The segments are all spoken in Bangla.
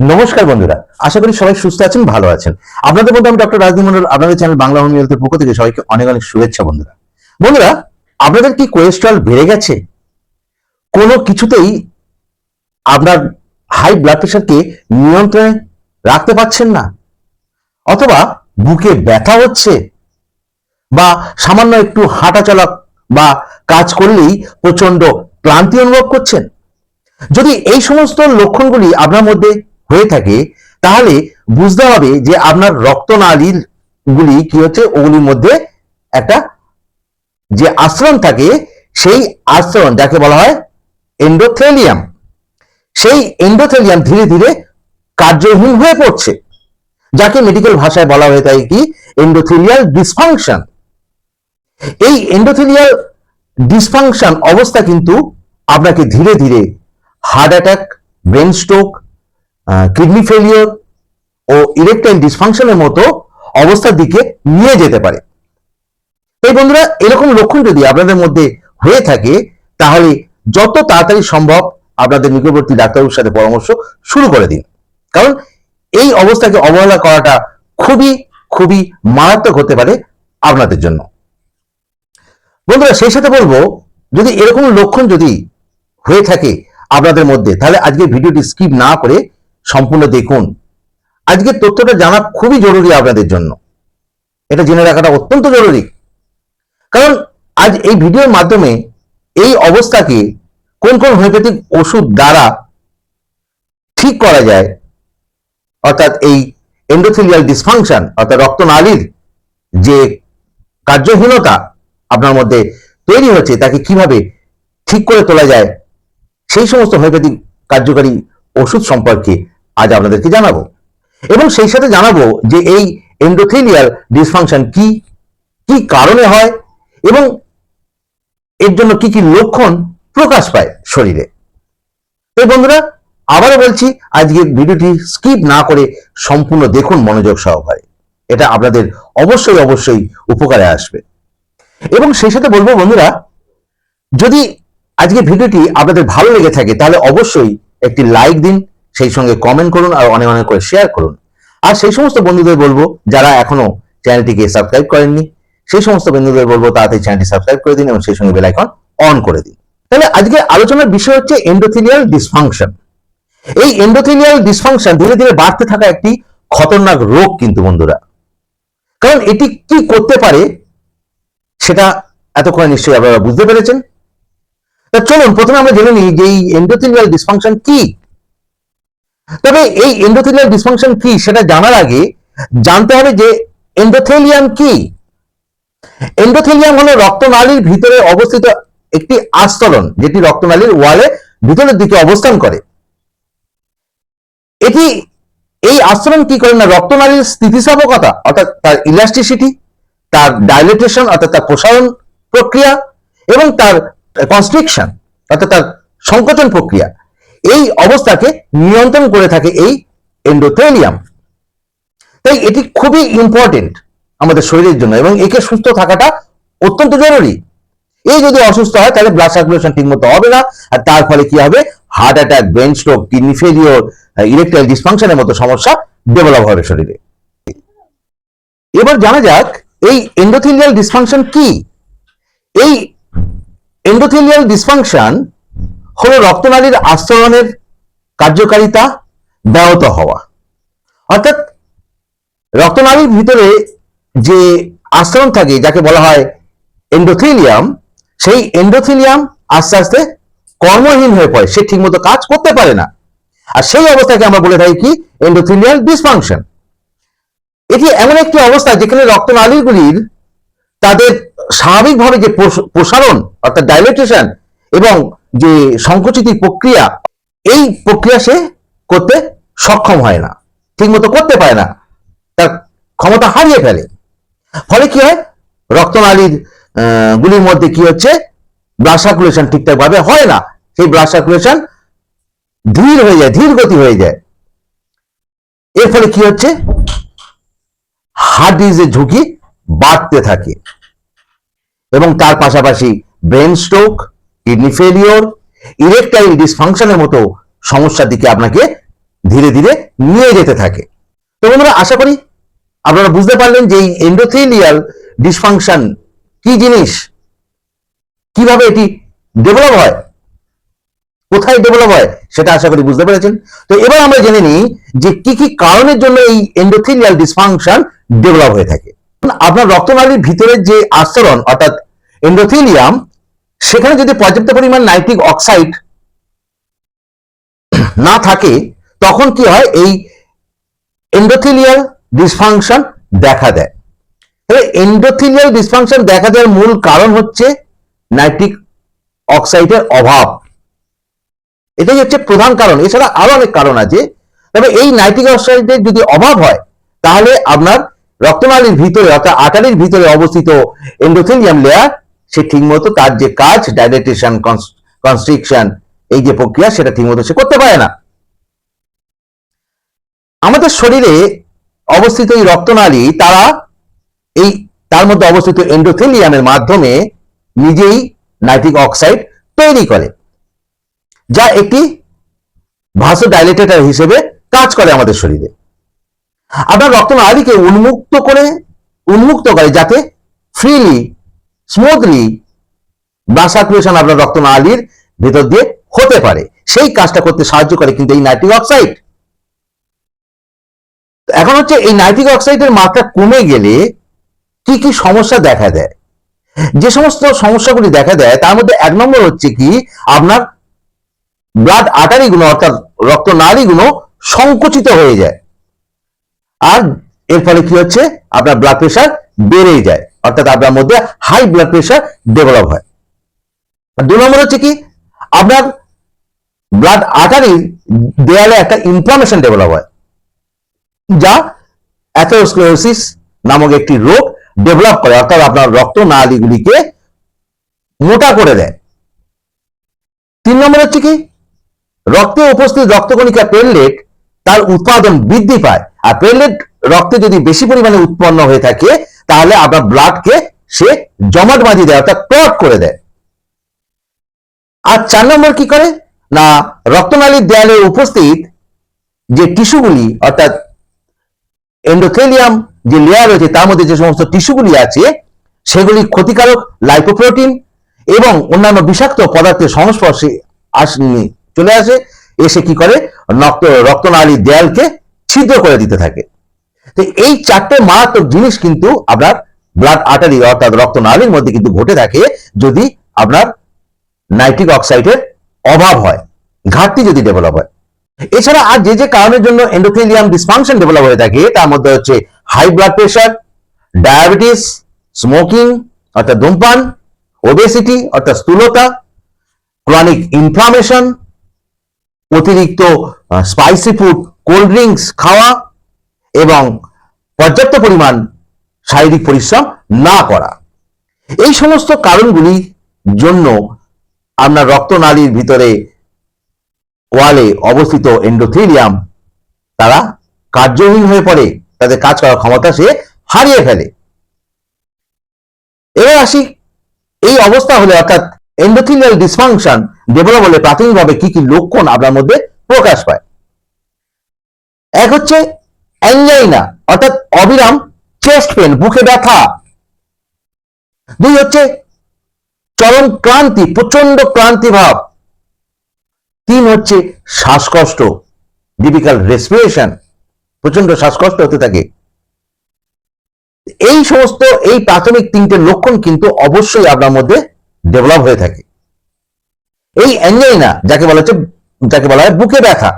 নমস্কার বন্ধুরা, আশা করি সবাই সুস্থ আছেন, ভালো আছেন। আপনাদের মধ্যে আমি ডক্টর রাজদীপ মন্ডল আপনাদের চ্যানেল বাংলা হোম হেলথের পক্ষ থেকে সবাইকে অনেক অনেক শুভেচ্ছা বন্ধুরা। বন্ধুরা, আপনাদের কি কোলেস্ট্রল বেড়ে গেছে? কোনো কিছুতেই আপনার হাই ব্লাড প্রেশারকে নিয়ন্ত্রণে রাখতে পারছেন না। অথবা বুকে ব্যথা হচ্ছে বা সামান্য একটু হাঁটা চলা বা কাজ করলেই প্রচণ্ড ক্লান্তি অনুভব করছেন। যদি এই সমস্ত লক্ষণগুলি আপনার মধ্যে হয়ে থাকে, তাহলে বুঝতে হবে যে আপনার রক্তনালীর গুলি কি হচ্ছে? ওগুলির মধ্যে একটা যে আশ্রণ থাকে, সেই আশ্রণ যাকে বলা হয় এন্ডোথেলিয়াম সেই এন্ডোথেলিয়াম ধীরে ধীরে কার্যহীন হয়ে পড়ছে, যাকে মেডিকেল ভাষায় বলা হয়ে থাকে কি? এন্ডোথেলিয়াল ডিসফাংশন এই এন্ডোথেলিয়াল ডিসফাংশন অবস্থা কিন্তু আপনাকে ধীরে ধীরে heart attack brain stroke kidney failure ও ইরেকটাইল ডিসফাংশনের মতো অবস্থার দিকে নিয়ে যেতে পারে। তাই বন্ধুরা, এরকম লক্ষণ যদি আপনাদের মধ্যে হয়ে থাকে, তাহলে যত তাড়াতাড়ি সম্ভব আপনাদের নিকটবর্তী ডাক্তারবাবুর সাথে পরামর্শ শুরু করে দিন। কারণ এই অবস্থাকে অবহেলা করাটা খুবই খুবই মারাত্মক হতে পারে আপনাদের জন্য। বন্ধুরা, সেই সাথে বলব, যদি এরকম লক্ষণ যদি হয়ে থাকে আপনাদের মধ্যে, তাহলে আজকে ভিডিওটি স্কিপ না করে সম্পূর্ণ দেখুন। আজকের তথ্যটা জানা খুবই জরুরি আপনাদের জন্য। এটা জেনে রাখাটা অত্যন্ত জরুরি। কারণ আজ এই ভিডিওর মাধ্যমে এই অবস্থাকে কোন কোন হোমিওপ্যাথিক ওষুধ দ্বারা ঠিক করা যায়, অর্থাৎ এই এন্ডোথেলিয়াল ডিসফাংশন অর্থাৎ রক্তনালীর যে কার্যহীনতা আপনার মধ্যে তৈরি হচ্ছে, তাকে কীভাবে ঠিক করে তোলা যায়, সেই সমস্ত হোমিওপ্যাথিক কার্যকারী ওষুধ সম্পর্কে আজ আপনাদেরকে জানাব। এবং সেই সাথে জানাব যে এই এন্ডোথেলিয়াল ডিসফাংশন কি কি কারণে হয়, এবং এর জন্য কি কি লক্ষণ প্রকাশ পায় শরীরে। তো বন্ধুরা, আবারও বলছি আজকের ভিডিওটি স্কিপ না করে সম্পূর্ণ দেখুন মনোযোগ সহকারে। এটা আপনাদের অবশ্যই অবশ্যই উপকারে আসবে। এবং সেই সাথে বলব বন্ধুরা, যদি আজকে ভিডিওটি আপনাদের ভালো লেগে থাকে, তাহলে অবশ্যই একটি লাইক দিন সেই সঙ্গে কমেন্ট করুন আর অনেক অনেক করে শেয়ার করুন। আর সেই সমস্ত বন্ধুদের বলব, যারা এখনও চ্যানেলটিকে সাবস্ক্রাইব করেননি, সেই সমস্ত বন্ধুদের বলব, তাড়াতাড়ি চ্যানেলটি সাবস্ক্রাইব করে দিন এবং সেই সঙ্গে বেল আইকন অন করে দিন। তাহলে আজকে আলোচনার বিষয় হচ্ছে এন্ডোথেলিয়াল ডিসফাংশন এই এন্ডোথেলিয়াল ডিসফাংশন ধীরে ধীরে বাড়তে থাকা একটি খতরনাক রোগ কিন্তু বন্ধুরা। কারণ এটি কি করতে পারে, সেটা এতক্ষণ নিশ্চয়ই আপনারা বুঝতে পেরেছেন। তা চলুন, প্রথমে আমরা জেনে নিই যে এই এন্ডোথেলিয়াল ডিসফাংশন কি। তবে এই এন্ডোথেলিয়াল ডিসফাংশন কি সেটা জানার আগে জানতে হবে যে এন্ডোথেলিয়াম কি? এন্ডোথেলিয়াম হলো রক্তনালীর ভিতরে অবস্থিত একটি আস্তরণ যেটি রক্তনালীর ওয়ালে ভিতরের দিকে অবস্থান করে। এটি, এই আস্তরণ কি করে না? রক্তনালীর স্থিতিস্থাপকতা অর্থাৎ তার ইলাস্টিসিটি তার ডাইলেটেশন অর্থাৎ তার প্রসারণ প্রক্রিয়া এবং তার কনস্ট্রিকশন অর্থাৎ তার সংকোচন প্রক্রিয়া। এই অবস্থাকে নিয়ন্ত্রণ করে থাকে এই এন্ডোথেলিয়াম তাই এটি খুবই ইম্পর্টেন্ট আমাদের শরীরের জন্য এবং একে সুস্থ থাকাটা অত্যন্ত জরুরি। এই যদি অসুস্থ হয়, তাহলে ব্লাড সার্কুলেশন ঠিক মতো হবে না, আর তার ফলে কি হবে? Heart attack brain stroke kidney failure erectile ডিসফাংশনের মতো সমস্যা ডেভেলপ হবে শরীরে। এবার জানা যাক, এই এন্ডোথেলিয়াল ডিসফাংশন কি? এই এন্ডোথেলিয়াল ডিসফাংশন হলো রক্তনালীর আস্তরণের কার্যকারিতা ব্যাহত হওয়া। অর্থাৎ রক্তনালীর ভিতরে যে আস্তরণ থাকে, যাকে বলা হয় এন্ডোথেলিয়াম সেই এন্ডোথেলিয়াম আস্তে আস্তে কর্মহীন হয়ে পড়ে, সে ঠিকমতো কাজ করতে পারে না। আর সেই অবস্থাকে আমরা বলে থাকি কি? এন্ডোথেলিয়াল ডিসফাংশন এটি এমন একটি অবস্থা যেখানে রক্তনালীগুলির তাদের স্বাভাবিকভাবে যে প্রস- প্রসারণ, অর্থাৎ ডাইলেটেশন এবং যে সংকুচিত প্রক্রিয়া, এই প্রক্রিয়া সে করতে সক্ষম হয় না, ঠিকমতো করতে পারে না, তার ক্ষমতা হারিয়ে ফেলে। ফলে কি হয়? রক্তনালীর গুলির মধ্যে কি হচ্ছে? ব্লাড সার্কুলেশন ঠিকঠাক ভাবে হয় না, সেই ব্লাড সার্কুলেশন ধীর হয়ে যায়, ধীর গতি হয়ে যায়। এর ফলে কি হচ্ছে? হার্ট ডিজিজের ঝুঁকি বাড়তে থাকে এবং তার পাশাপাশি brain stroke kidney failure erectile ডিসফাংশনের মতো সমস্যার দিকে আপনাকে ধীরে ধীরে নিয়ে যেতে থাকে। তো বন্ধুরা, আশা করি আপনারা বুঝতে পারলেন যে এই এন্ডোথেলিয়াল ডিসফাংশন কি জিনিস, কীভাবে এটি ডেভেলপ হয়, কোথায় ডেভেলপ হয়, সেটা আশা করি বুঝতে পেরেছেন। তো এবার আমরা জেনে নিই যে কি কি কারণের জন্য এই এন্ডোথেলিয়াল ডিসফাংশন ডেভেলপ হয়ে থাকে। আপনার রক্তনালীর ভিতরের যে আস্তরণ, অর্থাৎ এন্ডোথেলিয়াম সেখানে যদি পর্যাপ্ত পরিমাণ নাইট্রিক অক্সাইড না থাকে, তখন কি হয়? এই এন্ডোথেলিয়াল ডিসফাংশন দেখা দেয়। এবার এন্ডোথেলিয়াল ডিসফাংশন দেখা দেওয়ার মূল কারণ হচ্ছে নাইট্রিক অক্সাইডের অভাব। এটাই হচ্ছে প্রধান কারণ। এছাড়া আরও অনেক কারণ আছে। তবে এই নাইট্রিক অক্সাইডের যদি অভাব হয়, তাহলে আপনার রক্তনালীর ভিতরে অর্থাৎ আটারির ভিতরে অবস্থিত এন্ডোথেলিয়াম লেয়ার সে ঠিকমতো তার যে কাজ ডাইলেটেশন কনস্ট্রিকশন এই যে প্রক্রিয়া, সেটা ঠিকমতো সে করতে পারে না। আমাদের শরীরে অবস্থিত এই রক্তনালী, তারা এই, তার মধ্যে অবস্থিত এন্ডোথেলিয়ামের মাধ্যমে নিজেই নাইট্রিক অক্সাইড তৈরি করে, যা একটি ভাসোডাইলেটেটর হিসেবে কাজ করে আমাদের শরীরে। আপনার রক্তনালীকে উন্মুক্ত করে উন্মুক্ত করে যাতে ফ্রিলি স্মুথলি ব্লাড সার্কুলেশন আপনার রক্তনালীর ভেতর দিয়ে হতে পারে। সেই কাজটা করতে সাহায্য করে কিন্তু এই নাইট্রিক অক্সাইড। এখন হচ্ছে এই নাইট্রিক অক্সাইডের মাত্রা কমে গেলে কি কি সমস্যা দেখা দেয়? যে সমস্ত সমস্যাগুলি দেখা দেয়, তার মধ্যে এক নম্বর হচ্ছে কি, আপনার ব্লাড আটারিগুলো অর্থাৎ রক্তনালীগুলো সংকুচিত হয়ে যায়। আর এর ফলে কি হচ্ছে? আপনার ব্লাড প্রেশার বেড়ে যায়। অর্থাৎ আপনার মধ্যে হাই ব্লাড প্রেশার ডেভেলপ হয়। দু নম্বর হচ্ছে কি, আপনার ব্লাড আটারির দেয়ালে একটা ইনফ্লামেশন ডেভেলপ হয়, যা অ্যাথেরোস্ক্লেরোসিস নামক একটি রোগ ডেভেলপ করে। অর্থাৎ আপনার রক্ত নালীগুলিকে মোটা করে দেয়। তিন নম্বর হচ্ছে কি, রক্তে উপস্থিত রক্তকণিকা প্লেটলেট তার উৎপাদন বৃদ্ধি পায়। আর প্লেটলেট রক্তে যদি বেশি পরিমাণে উৎপন্ন হয়ে থাকে তাহলে আপনার ব্লাডকে সে জমাট বাঁধিয়ে দেয়, অর্থাৎ ক্লট করে দেয়। আর চার নম্বর কি করে? না, রক্তনালীর দেয়ালে উপস্থিত যে টিস্যুগুলি, অর্থাৎ এন্ডোথেলিয়াম যে লেয়ার রয়েছে, তার মধ্যে যে সমস্ত টিস্যুগুলি আছে, সেগুলি ক্ষতিকারক লাইপোপ্রোটিন এবং অন্যান্য বিষাক্ত পদার্থের সংস্পর্শে আসেনি চলে আসে, এসে কি করে? রক্ত, রক্তনালীর দেয়ালকে ছিদ্র করে দিতে থাকে। তো এই চারটে মারাত্মক জিনিস কিন্তু আপনার ব্লাড আর্টারি অর্থাৎ রক্তনালীর মধ্যে কিন্তু ঘটে থাকে যদি আপনার নাইট্রিক অক্সাইডের অভাব হয়, ঘাটতি যদি ডেভেলপ হয়। এছাড়া আর যে যে কারণের জন্য এন্ডোথেলিয়াম ডিসফাংশন ডেভেলপ হয়ে থাকে, তার মধ্যে হচ্ছে high blood pressure diabetes smoking অর্থাৎ ধূমপান ওবেসিটি অর্থাৎ স্থূলতা ক্রনিক ইনফ্লামেশন অতিরিক্ত স্পাইসি ফুড কোল্ড ড্রিঙ্কস খাওয়া এবং পর্যাপ্ত পরিমাণ শারীরিক পরিশ্রম না করা। এই সমস্ত কারণগুলি জন্য আপনার রক্তনালীর ভিতরে ওয়ালে অবস্থিত এন্ডোথেলিয়াম তারা কার্যহীন হয়ে পড়ে, তাদের কাজ করার ক্ষমতা সে হারিয়ে ফেলে। এবার আসি, এই অবস্থা হলে অর্থাৎ এন্ডোথেলিয়াল ডিসফাংশন ডেভেলপ হলে প্রাথমিকভাবে কি কি লক্ষণ আপনার মধ্যে প্রকাশ পায়? এক হচ্ছে অ্যাঞ্জাইনা অর্থাৎ অবিরাম চেস্ট পেন বুকে ব্যথা। দুই হচ্ছে চরম ক্লান্তি প্রচণ্ড ক্লান্তি ভাব। তিন হচ্ছে শ্বাসকষ্ট ডিফিকাল্ট রেসপিরেশন প্রচণ্ড শ্বাসকষ্ট হতে থাকে। এই সমস্ত, এই প্রাথমিক তিনটে লক্ষণ কিন্তু অবশ্যই আপনার মধ্যে ডেভেলপ হয়ে থাকে। এই অ্যাঞ্জাইনা যাকে বলা হচ্ছে, যাকে বলা হয় বুকে ব্যথা।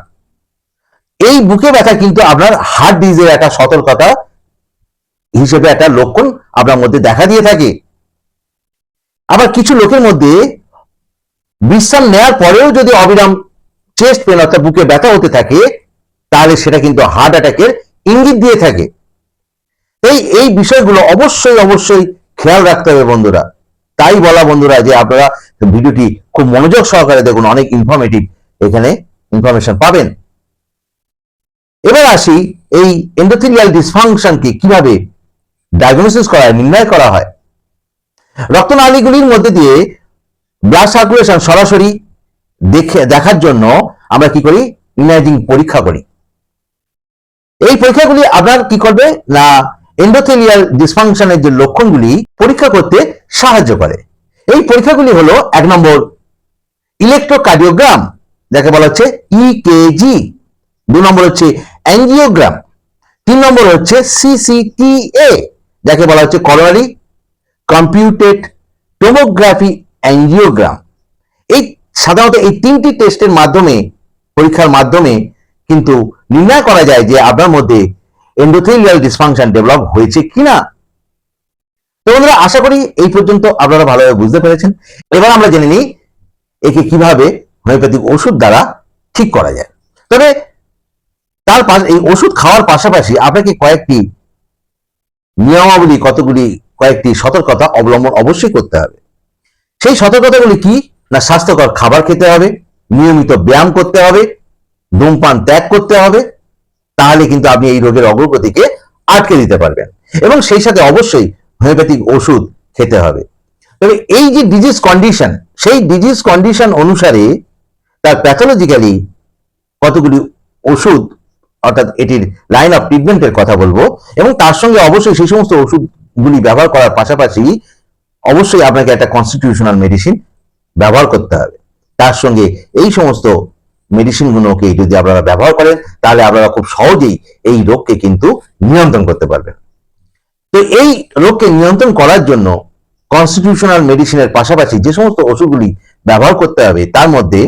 এই বুকে ব্যথা কিন্তু আপনার হার্ট ডিজিজের একটা সতর্কতা হিসেবে একটা লক্ষণ আপনার মধ্যে দেখা দিয়ে থাকে। আবার কিছু লোকের মধ্যে বিশ্রাম নেওয়ার পরেও যদি অবিরাম চেস্ট পেন অর্থাৎ বুকে ব্যথা হতে থাকে, তাহলে সেটা কিন্তু হার্ট অ্যাটাকের ইঙ্গিত দিয়ে থাকে। এই এই বিষয়গুলো অবশ্যই অবশ্যই খেয়াল রাখতে হবে বন্ধুরা। তাই বলা বন্ধুরা যে আপনারা ভিডিওটি খুব মনোযোগ সহকারে দেখুন, অনেক ইনফরমেটিভ এখানে ইনফরমেশন পাবেন। এবার আসি এই এন্ডোথেলিয়াল ডিসফাংশনকে কীভাবে ডায়াগনোসিস করা নির্ণয় করা হয়। রক্তনালীগুলির মধ্যে দিয়ে ব্লাড সার্কুলেশন সরাসরি দেখে, দেখার জন্য আমরা কি করি? ইমেজিং পরীক্ষা করি। এই পরীক্ষাগুলি আপনার কি করবে? না এন্ডোথেলিয়াল ডিসফাংশনের যে লক্ষণগুলি পরীক্ষা করতে সাহায্য করে। এই পরীক্ষাগুলি হলো এক নম্বর ইলেকট্রোকার্ডিওগ্রাম যাকে বলা হচ্ছে ইকেজি দু নম্বর হচ্ছে অ্যাঞ্জিওগ্রাম তিন নম্বর হচ্ছে সিসিটিএ যাকে বলা হচ্ছে করোনারি কম্পিউটেড টোমোগ্রাফি অ্যাঞ্জিওগ্রাম এই সাধারণত এই তিনটি টেস্টের মাধ্যমে, পরীক্ষার মাধ্যমে কিন্তু নির্ণয় করা যায় যে আপনার মধ্যে এন্ডোথেলিয়াল ডিসফাংশন ডেভেলপ হয়েছে কিনা। তো বন্ধুরা, আশা করি এই পর্যন্ত আপনারা ভালোভাবে বুঝতে পেরেছেন। এবার আমরা জেনে নিই একে কীভাবে হোমিওপ্যাথিক ওষুধ দ্বারা ঠিক করা যায়। তবে তার এই ওষুধ খাওয়ার পাশাপাশি আপনাকে কয়েকটি নিয়মাবলী, কতগুলি, কয়েকটি সতর্কতা অবলম্বন অবশ্যই করতে হবে। সেই সতর্কতাগুলি কি? না, স্বাস্থ্যকর খাবার খেতে হবে, নিয়মিত ব্যায়াম করতে হবে, ধূমপান ত্যাগ করতে হবে, তাহলে কিন্তু আপনি এই রোগের অগ্রগতিকে আটকে দিতে পারবেন। এবং সেই সাথে অবশ্যই হোমিওপ্যাথিক ওষুধ খেতে হবে। তবে এই যে ডিজিজ কন্ডিশন সেই ডিজিজ কন্ডিশন অনুসারে তার প্যাথোলজিক্যালি কতগুলি ওষুধ অর্থাৎ এটির লাইন অফ ট্রিটমেন্টের কথা বলব এবং তার সঙ্গে অবশ্যই সেই সমস্ত ওষুধগুলি ব্যবহার করার পাশাপাশি অবশ্যই আপনাকে একটা কনস্টিটিউশনাল মেডিসিন ব্যবহার করতে হবে। তার সঙ্গে এই সমস্ত মেডিসিনগুলোকে যদি আপনারা ব্যবহার করেন, তাহলে আপনারা খুব সহজেই এই রোগকে কিন্তু নিয়ন্ত্রণ করতে পারবেন। তো এই রোগকে নিয়ন্ত্রণ করার জন্য কনস্টিটিউশনাল মেডিসিনের পাশাপাশি যে সমস্ত ওষুধগুলি ব্যবহার করতে হবে, তার মধ্যে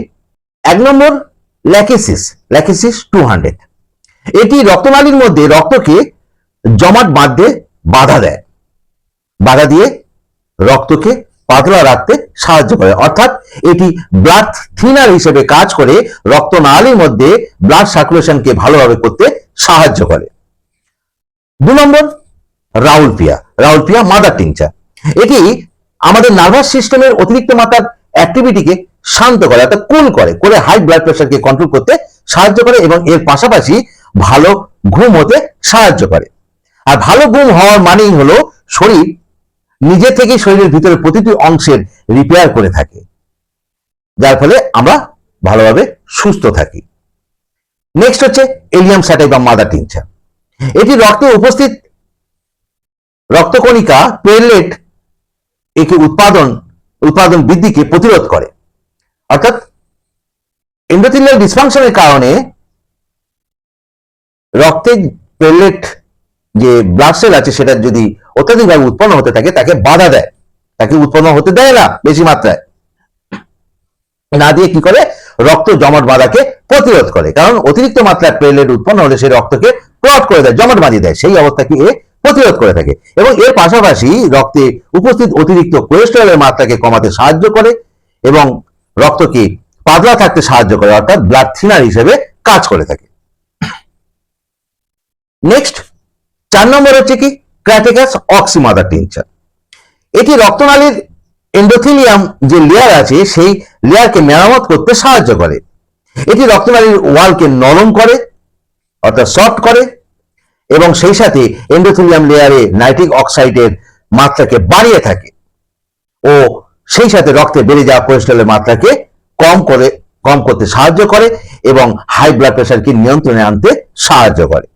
এক নম্বর ল্যাকেসিস ল্যাকেসিস টু হান্ড্রেড এটি রক্তনালীর মধ্যে রক্তকে জমাট বাঁধতে বাধা দেয়। বাধা দিয়ে রক্তকে পাতলা রাখতে সাহায্য করে। অর্থাৎ এটি ব্লাড থিনার হিসেবে কাজ করে, রক্তনালীর মধ্যে ব্লাড সার্কুলেশনকে ভালোভাবে করতে সাহায্য করে। দু নম্বর, রাউলপিয়া। রাউলপিয়া মাদার টিংচার এটি আমাদের নার্ভাস সিস্টেমের অতিরিক্ত মাত্রার অ্যাক্টিভিটিকে শান্ত করে, অর্থাৎ কুল করে করে হাই ব্লাড প্রেশারকে কন্ট্রোল করতে সাহায্য করে এবং এর পাশাপাশি ভালো ঘুম হতে সাহায্য করে। আর ভালো ঘুম হওয়ার মানেই হলো শরীর নিজে থেকে শরীরের ভিতরে প্রতিটি অংশের রিপেয়ার করে থাকে। যার ফলে আমরা ভালোভাবে সুস্থ থাকি। নেক্সট হচ্ছে এলিয়াম স্যাটাই বা মাদার টিনচার। এটি রক্তে উপস্থিত রক্তকণিকা পেলেট একে উৎপাদন উৎপাদন বৃদ্ধিকে প্রতিরোধ করে। অর্থাৎ এন্ডোথেলিয়াল ডিসফাংশনের কারণে রক্তে প্লেটলেট যে ব্লাড সেল আছে, সেটা যদি অত্যাধিকভাবে উৎপন্ন হতে থাকে, তাকে বাধা দেয়। তাকে উৎপন্ন হতে দেয় না বেশি মাত্রায়। না দিয়ে কি করে? রক্ত জমাট বাঁধাকে প্রতিরোধ করে। কারণ অতিরিক্ত মাত্রায় প্লেটলেট উৎপন্ন হলে সেই রক্তকে ক্লট করে দেয়, জমাট বাঁধিয়ে দেয়। সেই অবস্থাকে এ? প্রতিরোধ করে থাকে এবং এর পাশাপাশি রক্তে উপস্থিত অতিরিক্ত কোলেস্টেরলের মাত্রাকে কমাতে সাহায্য করে এবং রক্তকে পাতলা থাকতে সাহায্য করে, অর্থাৎ ব্লাড থিনার হিসেবে কাজ করে থাকে। নেক্সট চার নম্বর হচ্ছে কি? ক্র্যাটিকাস অক্সিমাদার টিনচার এটি রক্তনালীর এন্ডোথিলিয়াম যে লেয়ার আছে, সেই লেয়ারকে মেরামত করতে সাহায্য করে। এটি রক্তনালীর ওয়ালকে নরম করে, অর্থাৎ সফট করে এবং সেই সাথে এন্ডোথিলিয়াম লেয়ারে নাইট্রিক অক্সাইডের মাত্রাকে বাড়িয়ে থাকে। ও সেই সাথে রক্তে বেড়ে যাওয়া কোলেস্ট্রলের মাত্রাকে কম করে, কম করতে সাহায্য করে এবং হাই ব্লাড প্রেশারকে নিয়ন্ত্রণে আনতে সাহায্য করে।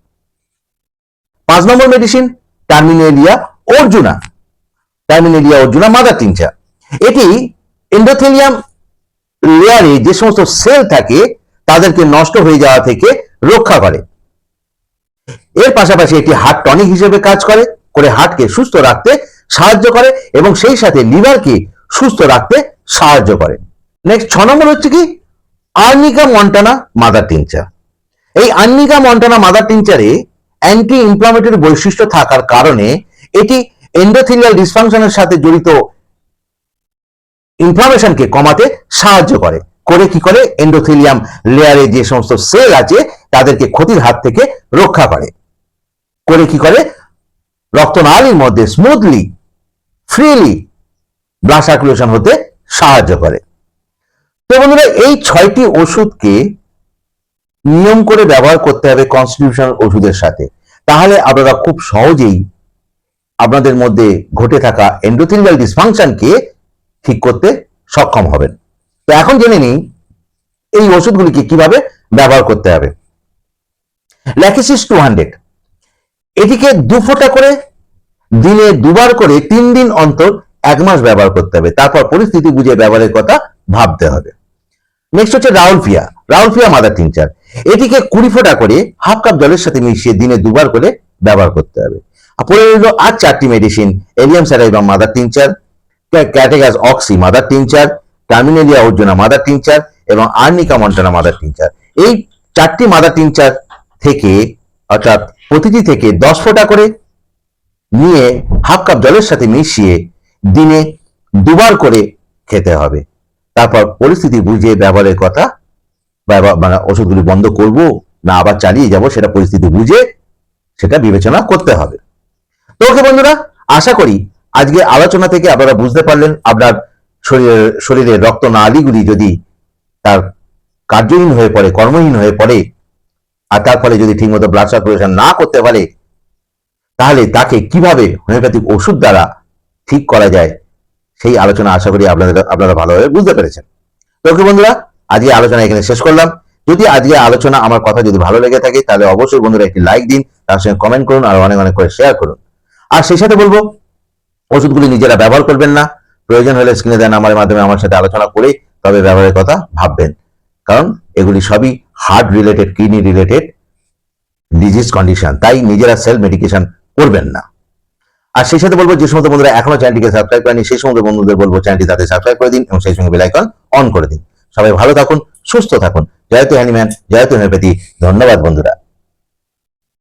পাঁচ নম্বর medicine Terminalia arjuna. Terminalia arjuna mother tincture এটি এন্ডোথেলিয়াম লেয়ারে যে সমস্ত সেল থাকে, তাদেরকে নষ্ট হয়ে যাওয়া থেকে রক্ষা করে। এর পাশাপাশি এটি হার্ট টনিক হিসেবে কাজ করে করে হার্টকে সুস্থ রাখতে সাহায্য করে এবং সেই সাথে লিভারকে সুস্থ রাখতে সাহায্য করে। নেক্সট ছ নম্বর হচ্ছে কি? আর্নিকা মন্টানা মাদার টিংচার এই আর্নিকা মন্টানা মাদার টিংচারে অ্যান্টি ইনফ্লামেটরি বৈশিষ্ট্য থাকার কারণে এটি এন্ডোথিলিয়াল ডিসফাংশনের সাথে জড়িত ইনফ্লামেশনকে কমাতে সাহায্য করে। করে কি করে? এন্ডোথিলিয়াম লেয়ারে যে সমস্ত সেল আছে, তাদেরকে ক্ষতির হাত থেকে রক্ষা করে। করে কি করে? রক্তনালীর মধ্যে স্মুথলি ফ্রিলি ব্লাড সার্কুলেশন হতে সাহায্য করে। তো বন্ধুরা, এই ছয়টি ওষুধকে নিয়ম করে ব্যবহার করতে হবে কনস্টিটিউশনাল ওষুধের সাথে। তাহলে আপনারা খুব সহজেই আপনাদের মধ্যে ঘটে থাকা এন্ডোথেলিয়াল ডিসফাংশনকে ঠিক করতে সক্ষম হবেন। তো এখন জেনে নিই, এই ওষুধগুলিকে কীভাবে ব্যবহার করতে হবে। ল্যাকিসিস টু হান্ড্রেড এটিকে দু ফোঁটা করে দিনে দুবার করে তিন দিন অন্তর এক মাস ব্যবহার করতে হবে। তারপর পরিস্থিতি বুঝে ব্যবহারের কথা ভাবতে হবে। নেক্সট হচ্ছে রাউলফিয়া রাউলফিয়া মাদার টিংচার। এটিকে কুড়ি ফোঁটা করে হাফ কাপ জলের সাথে মিশিয়ে দিনে দুবার করে ব্যবহার করতে হবে। পরে রইল আর চারটি medicine allium স্যারাইবা mother tincture Crataegus oxy mother tincture, Terminalia arjuna mother tincture এবং আর্নিকা মন্টানা মাদার টিংচার। এই চারটি মাদার টিংচার থেকে অর্থাৎ প্রতিটি থেকে দশ ফোঁটা করে নিয়ে হাফ কাপ জলের সাথে মিশিয়ে দিনে দুবার করে খেতে হবে। তারপর পরিস্থিতি বুঝে ব্যবহারের কথা মানে ওষুধগুলি বন্ধ করব না আবার চালিয়ে যাব সেটা পরিস্থিতি বুঝে সেটা বিবেচনা করতে হবে। তো ওকে বন্ধুরা, আশা করি আজকে আলোচনা থেকে আপনারা বুঝতে পারলেন আপনার শরীরের শরীরের রক্ত নালীগুলি যদি তার কার্যহীন হয়ে পড়ে, কর্মহীন হয়ে পড়ে আর তার ফলে যদি ঠিকমতো ব্লাড সার্কুলেশন না করতে পারে, তাহলে তাকে কীভাবে হোমিওপ্যাথিক ওষুধ দ্বারা ঠিক করা যায়, সেই আলোচনা আশা করি আপনাদের, আপনারা ভালোভাবে বুঝতে পেরেছেন। ওকে বন্ধুরা, আজকে আলোচনা এখানে শেষ করলাম। যদি আজকে আলোচনা আমার কথা যদি ভালো লেগে থাকে, তাহলে অবশ্যই বন্ধুরা একটি লাইক দিন, তার সঙ্গে কমেন্ট করুন আর অনেক অনেক করে শেয়ার করুন। আর সেই সাথে বলব, ওষুধগুলি নিজেরা ব্যবহার করবেন না। প্রয়োজন হলে স্ক্রিনে দেন আমার মাধ্যমে আমার সাথে আলোচনা করে তবে ব্যবহারের কথা ভাববেন। কারণ এগুলি সবই heart related kidney related disease condition তাই নিজেরা সেলফ মেডিকেশন করবেন না। আর সেই সাথে বলব, যে সমস্ত বন্ধুরা এখনও চ্যানেলটিকে সাবস্ক্রাইব করেনি, সেই সমস্ত বন্ধুদের বলব চ্যানেলটি তাতে সাবস্ক্রাইব করে দিন এবং সেই সঙ্গে বেল আইকন অন করে দিন। সবাই ভালো থাকুন, সুস্থ থাকুন। জয়তু হ্যানিম্যান জয়তু হোমিওপ্যাথি ধন্যবাদ বন্ধুরা।